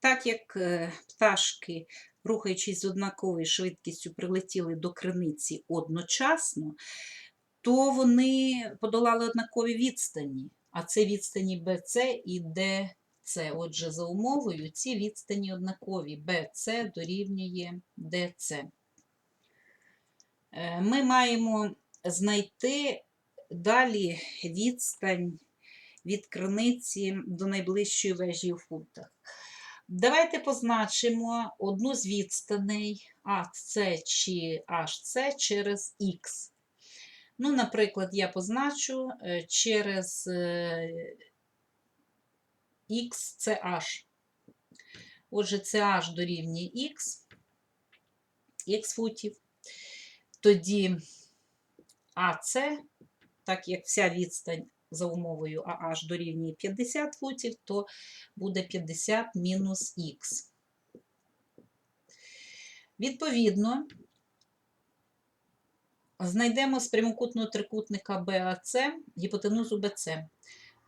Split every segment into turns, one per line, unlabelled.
Так як е, пташки, рухаючись з однаковою швидкістю, прилетіли до криниці одночасно, то вони подолали однакові відстані. А це відстані BC і DC. Отже, за умовою ці відстані однакові. BC дорівнює DC. Е, Ми маємо знайти далі відстань від криниці до найближчої вежі у футах. Давайте позначимо одну з відстаней АС чи HC через Х. Ну, наприклад, я позначу е, через е, Х це H. Отже, це H дорівнює Х, Х футів. Тоді АС, так як вся відстань за умовою АH дорівнює 50 футів, то буде 50 мінус х. Відповідно, знайдемо з прямокутного трикутника BAC гіпотенузу BC.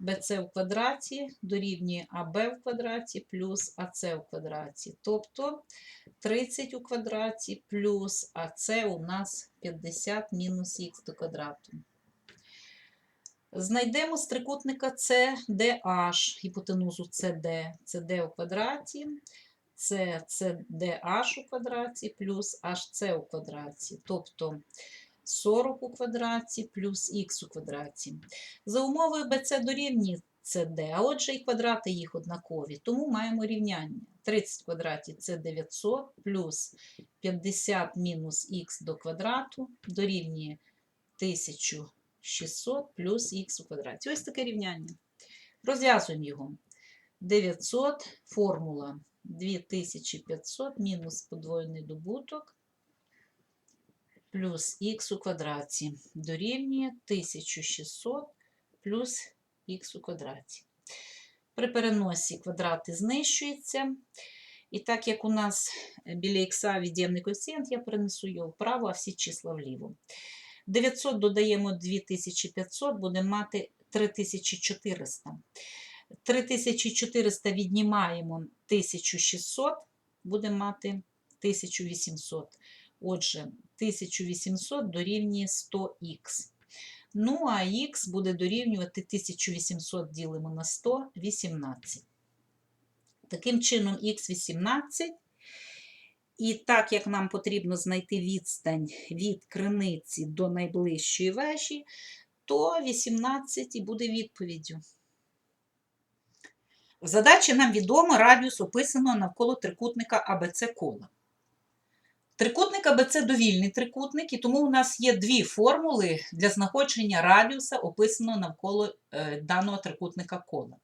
BC в квадраті дорівнює АБ в квадраті плюс АС в квадраті. Тобто 30 у квадраті плюс АС у нас 50 мінус х до квадрату. Знайдемо з трикутника CDH, гіпотенузу CD, CD у квадраті, це CDH у квадраті плюс HC у квадраті, тобто 40 у квадраті плюс х у квадраті. За умовою BC дорівнює CD, а отже і квадрати їх однакові, тому маємо рівняння. 30 в квадраті це 900 плюс 50 мінус х до квадрату дорівнює 1000 600 плюс х у квадраті. Ось таке рівняння. Розв'язуємо його. 900 формула 2500 мінус подвоєний добуток плюс х у квадраті дорівнює 1600 плюс х у квадраті. При переносі квадрати знищуються. І так як у нас біля х від'ємний коефіцієнт, я перенесу його вправо, а всі числа вліво. 900 додаємо 2500, будемо мати 3400. 3400 віднімаємо 1600, будемо мати 1800. Отже, 1800 дорівнює 100х. Ну, а х буде дорівнювати 1800 ділимо на 100 18. Таким чином, х 18 і так як нам потрібно знайти відстань від криниці до найближчої вежі, то 18 і буде відповіддю. В задачі нам відомо радіус описаного навколо трикутника АБЦ кола. Трикутник АБЦ довільний трикутник, і тому у нас є дві формули для знаходження радіуса, описаного навколо е, даного трикутника кола.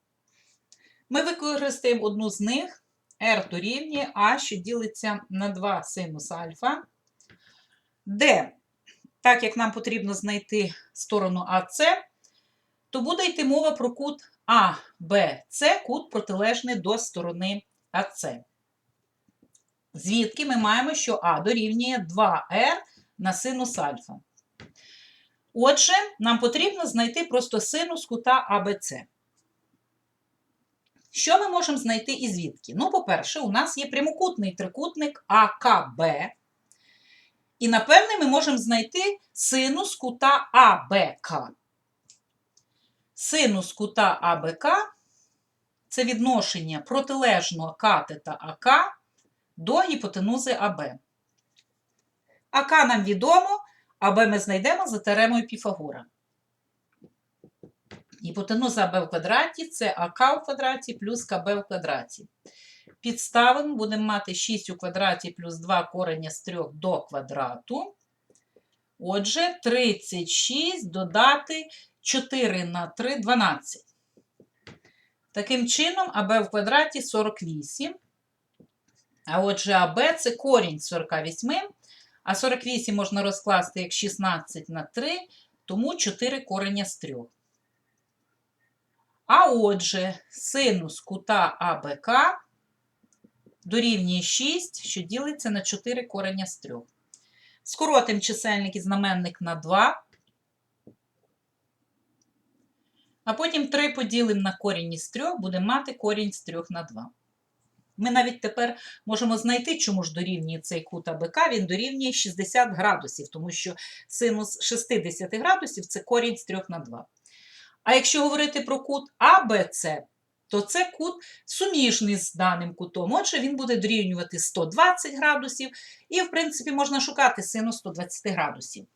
Ми використаємо одну з них. R дорівнює А, що ділиться на 2 синус альфа, де, так як нам потрібно знайти сторону АС, то буде йти мова про кут АБЦ, кут протилежний до сторони АС. Звідки ми маємо, що А дорівнює 2R на синус альфа. Отже, нам потрібно знайти просто синус кута АБЦ. Що ми можемо знайти і звідки? Ну, по-перше, у нас є прямокутний трикутник АКБ. І, напевне, ми можемо знайти синус кута АБК. Синус кута АБК це відношення протилежного катета АК до гіпотенузи АБ. АК нам відомо, АБ ми знайдемо за теоремою Піфагора. Гіпотенуза АБ в квадраті це АК в квадраті плюс КБ в квадраті. Підставимо, будемо мати 6 у квадраті плюс 2 корення з 3 до квадрату. Отже, 36 додати 4 на 3 12. Таким чином, АБ в квадраті 48. А отже, АБ це корінь 48. А 48 можна розкласти як 16 на 3, тому 4 корення з 3. А отже, синус кута АБК дорівнює 6, що ділиться на 4 корення з 3. Скоротимо чисельник і знаменник на 2. А потім 3 поділимо на корінь із 3, будемо мати корінь з 3 на 2. Ми навіть тепер можемо знайти, чому ж дорівнює цей кут АБК, він дорівнює 60 градусів, тому що синус 60 градусів це корінь з 3 на 2. А якщо говорити про кут АБЦ, то це кут суміжний з даним кутом. Отже, він буде дорівнювати 120 градусів, і, в принципі, можна шукати синус 120 градусів.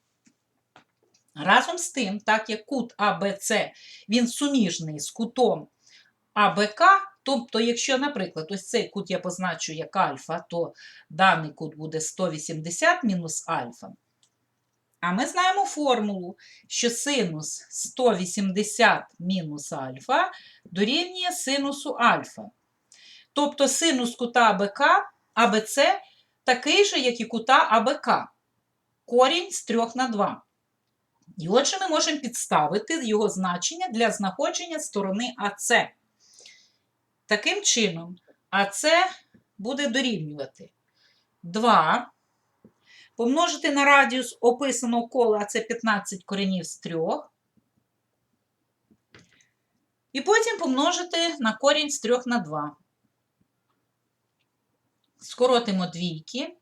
Разом з тим, так як кут АБЦ він суміжний з кутом АБК, тобто, якщо, наприклад, ось цей кут я позначу як альфа, то даний кут буде 180 мінус альфа. А ми знаємо формулу, що синус 180 мінус альфа дорівнює синусу альфа. Тобто синус кута АБК, АБЦ такий же, як і кута АБК. Корінь з 3 на 2. І отже, ми можемо підставити його значення для знаходження сторони АЦ. Таким чином, АЦ буде дорівнювати 2 помножити на радіус описаного кола, це 15 коренів з 3. І потім помножити на корінь з 3 на 2. Скоротимо двійки.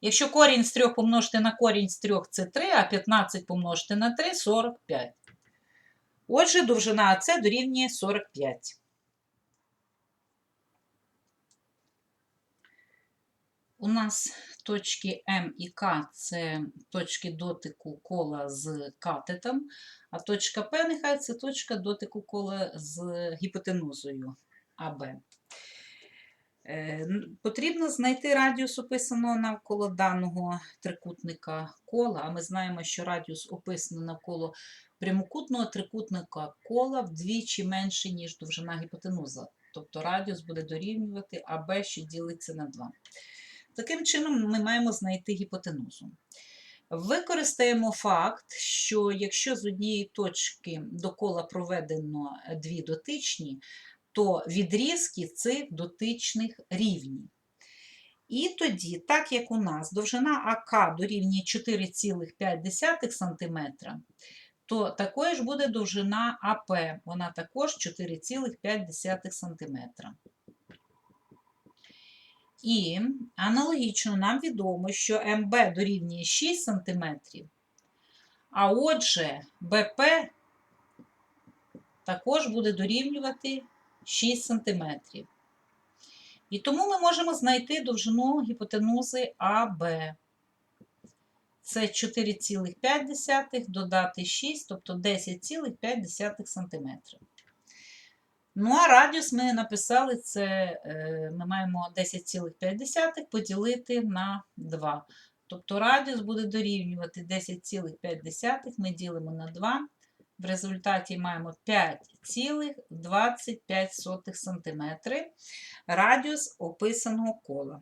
Якщо корінь з 3 помножити на корінь з 3 це 3, а 15 помножити на 3 45. Отже, довжина АЦ дорівнює 45. У нас точки М і К це точки дотику кола з катетом, а точка П нехай це точка дотику кола з гіпотенузою АБ. Е, Потрібно знайти радіус описаного навколо даного трикутника кола, а ми знаємо, що радіус описаний навколо прямокутного трикутника кола вдвічі менше, ніж довжина гіпотенуза. Тобто радіус буде дорівнювати АБ, що ділиться на 2. Таким чином, ми маємо знайти гіпотенузу. Використаємо факт, що якщо з однієї точки до кола проведено дві дотичні, то відрізки цих дотичних рівні. І тоді, так як у нас довжина АК дорівнює 4,5 см, то такою ж буде довжина АП, вона також 4,5 см. І аналогічно нам відомо, що МБ дорівнює 6 см, а отже, БП також буде дорівнювати 6 см. І тому ми можемо знайти довжину гіпотенузи АБ. Це 4,5 додати 6, тобто 10,5 см. Ну, а радіус ми написали, це е, ми маємо 10,5 поділити на 2. Тобто радіус буде дорівнювати 10,5, ми ділимо на 2. В результаті маємо 5,25 см радіус описаного кола.